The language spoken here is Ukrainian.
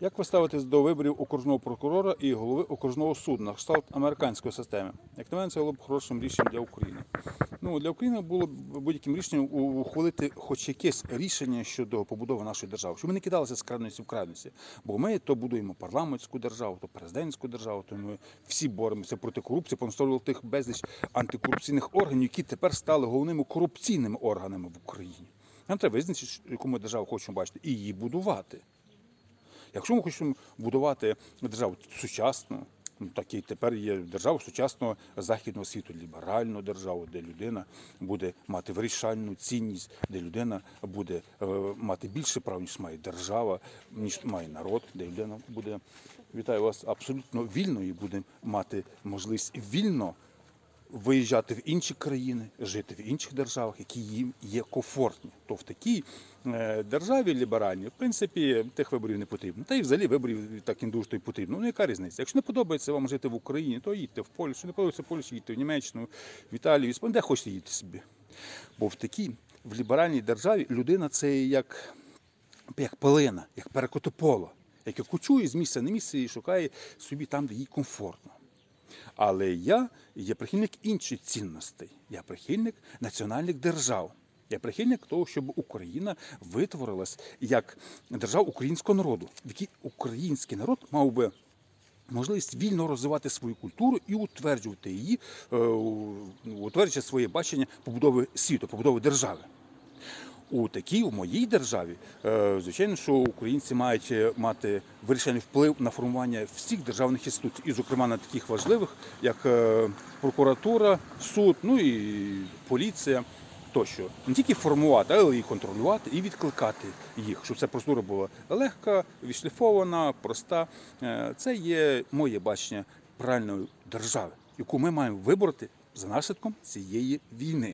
Як ви ставитесь до виборів окружного прокурора і голови окружного суду на кшталт американської системи? Як на мене, це було б хорошим рішенням для України. Ну для України було б будь-яким рішенням ухвалити хоч якесь рішення щодо побудови нашої держави, щоб ми не кидалися з крайності в крайності. Бо ми то будуємо парламентську державу, то президентську державу, то ми всі боремося проти корупції, понастроювали тих безліч антикорупційних органів, які тепер стали головними корупційними органами в Україні. Нам треба визначити, яку ми державу хочемо бачити, і її будувати. Якщо ми хочемо будувати державу сучасну, ну так і тепер є державу сучасного західного світу, ліберальну державу, де людина буде мати вирішальну цінність, де людина буде е, мати більше прав, ніж має держава, ніж має народ, де людина буде. Вітаю вас абсолютно вільно і буде мати можливість вільно виїжджати в інші країни, жити в інших державах, які їм є комфортні. То в такій е, державі ліберальній, в принципі, тих виборів не потрібно. Та й взагалі виборів так і дуже то й потрібно. Ну яка різниця? Якщо не подобається вам жити в Україні, то їдьте в Польщу, не подобається в Польщу, їдьте в Німеччину, в Італію, Іспанію, де хочете їдьте собі. Бо в такій в ліберальній державі людина це як, як пилина, як перекотополо, яке кочує з місця на місце і шукає собі там, де їй комфортно. Але я є прихильник інших цінностей. Я прихильник національних держав. Я прихильник того, щоб Україна витворилась як держава українського народу, в якій український народ мав би можливість вільно розвивати свою культуру і утверджувати її, е, утверджувати своє бачення побудови світу, побудови держави. У такій, у моїй державі, е, звичайно, що українці мають е, мати вирішальний вплив на формування всіх державних інституцій, і, зокрема, на таких важливих, як е, прокуратура, суд, ну і поліція тощо. Не тільки формувати, але і контролювати, і відкликати їх, щоб ця процедура була легка, відшліфована, проста. Це є моє бачення правильної держави, яку ми маємо вибороти за наслідком цієї війни.